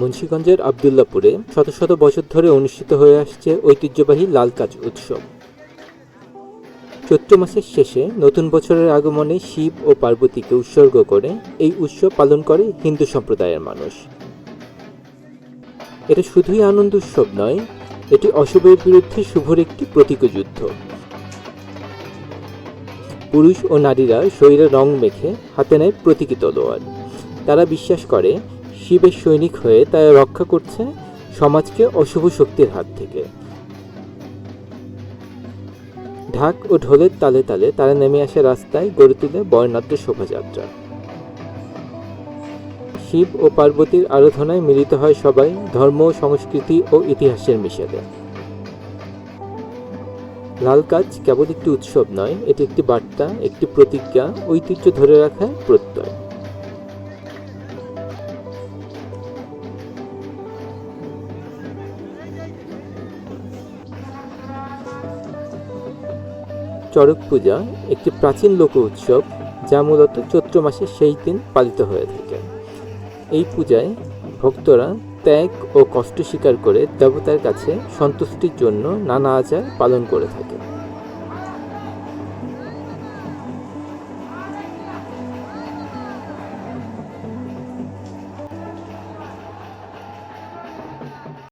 মুন্সীগঞ্জের আবদুল্লাপুরে শত শত বছর ধরে অনুষ্ঠিত হয়ে আসছে ঐতিহ্যবাহী লাল কাজ উৎসব। চৈত্র মাসের শেষে নতুন বছরের আগমনে শিব ও পার্বতীকে উৎসর্গ করে এই উৎসব পালন করে হিন্দু সম্প্রদায়ের মানুষ। এটা শুধুই আনন্দ উৎসব নয়, এটি অশুভের বিরুদ্ধে শুভর একটি প্রতীক যুদ্ধ। পুরুষ ও নারীরা শরীরে রং মেখে হাতে নেয় প্রতীকী তলোয়ার। তারা বিশ্বাস করে শিবের সৈনিক হয়ে তারা রক্ষা করছে সমাজকে অশুভ শক্তির হাত থেকে। ঢাক ও ঢোলের তালে তালে তারা নেমে আসে রাস্তায় গড়ে তুলে বর্ণাঢ্য শোভাযাত্রা। শিব ও পার্বতীর আরাধনায় মিলিত হয় সবাই ধর্ম, সংস্কৃতি ও ইতিহাসের মিশেলে। লাল কাজ কেবল একটি উৎসব নয়, এটি একটি বার্তা, একটি প্রতিজ্ঞা, ঐতিহ্য ধরে রাখার প্রত্যয়। চড়ক পূজা একটি প্রাচীন লোক উৎসব যা মূলত চৈত্র মাসের সেই দিন পালিত হয়ে থাকে। এই পূজায় ভক্তরা ত্যাগ ও কষ্ট স্বীকার করে দেবতার কাছে সন্তুষ্টির জন্য নানা আচার পালন করে থাকে।